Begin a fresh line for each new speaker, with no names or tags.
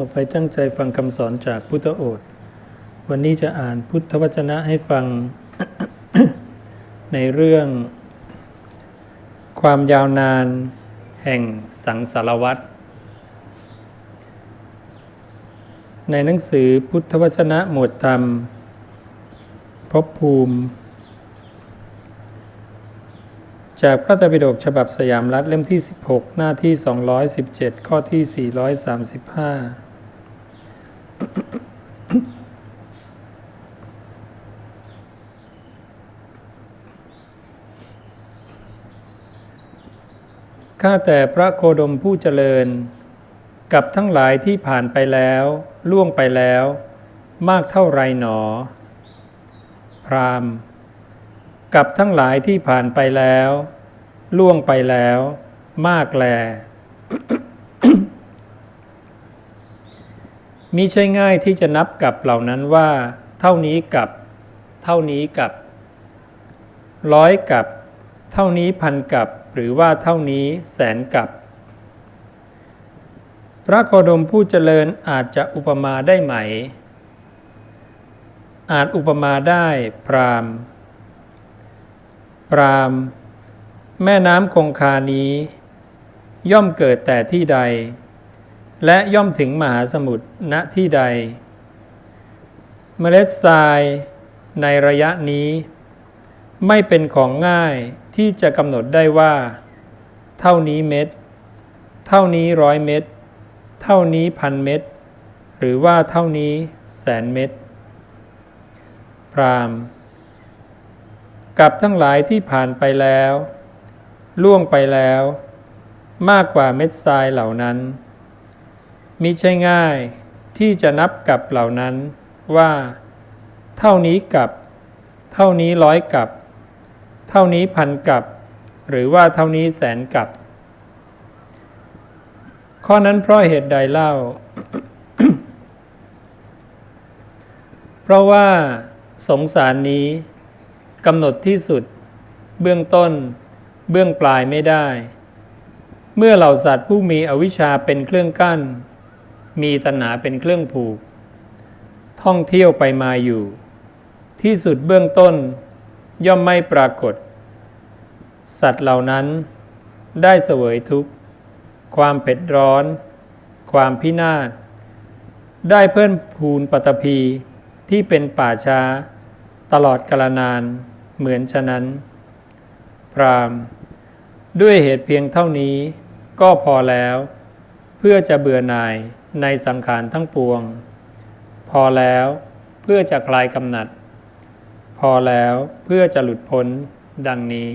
ต่อไปตั้งใจฟังคำสอนจากพุทธโอษฐ์วันนี้จะอ่านพุทธวจนะให้ฟัง ในเรื่อง ความยาวนานแห่งสังสารวัตรในหนังสือพุทธวจนะหมวดธรรมภพภูมิ จากพระไตรมปิฎกฉบับสยามรัฐเล่มที่ 16 หน้าที่ 217 ข้อที่ 435 ข้าแต่พระโคดมผู้เจริญ กับทั้งหลายที่ผ่านไปแล้ว ล่วงไปแล้ว มากเท่าไรหนอ พรามกับทั้งหลายที่ผ่านไปแล้ว ล่วงไปแล้ว มากแล มิใช่ง่ายที่จะนับกับเหล่านั้นว่า เท่านี้กับ เท่านี้กับ ร้อยกับ เท่านี้พันกับ หรือว่าเท่านี้แสนกับ พระโคดมผู้เจริญอาจจะอุปมาได้ไหม อาจอุปมาได้พรามณ์ปราม แม่น้ำคงคานี้ ย่อมเกิดแต่ที่ใด และย่อมถึงมหาสมุทรณที่ใด เมล็ดทรายในระยะนี้ ไม่เป็นของง่ายที่จะกำหนดได้ว่า เท่านี้เม็ด เท่านี้ร้อยเม็ด เท่านี้พันเม็ด หรือว่าเท่านี้แสนเม็ดพรามกับทั้งหลายที่ผ่านไปแล้ว ล่วงไปแล้ว มากกว่าเม็ดทรายเหล่านั้น มิใช่ง่ายที่จะนับกับเหล่านั้นว่า เท่านี้กับ เท่านี้ร้อยกับ เท่านี้พันกับ หรือว่าเท่านี้แสนกับ ข้อนั้นเพราะเหตุใดเล่า เพราะว่าสงสารนี้กำหนดที่สุด เบื้องต้น เบื้องปลายไม่ได้ เมื่อเหล่าสัตว์ผู้มีอวิชชาเป็นเครื่องกั้น มีตัณหาเป็นเครื่องผูก ท่องเที่ยวไปมาอยู่ ที่สุดเบื้องต้นย่อมไม่ปรากฏ สัตว์เหล่านั้นได้เสวยทุกข์ ความเผ็ดร้อน ความพินาศ ได้เพิ่มพูนปตพี ที่เป็นป่าช้า ตลอดกาลนานเหมือนฉะนั้น พรามด้วยเหตุเพียงเท่านี้ก็พอแล้ว เพื่อจะเบื่อหน่าย ในสังขารทั้งปวง พอแล้วเพื่อจะคลายกำหนัด พอแล้วเพื่อจะหลุดพ้นดังนี้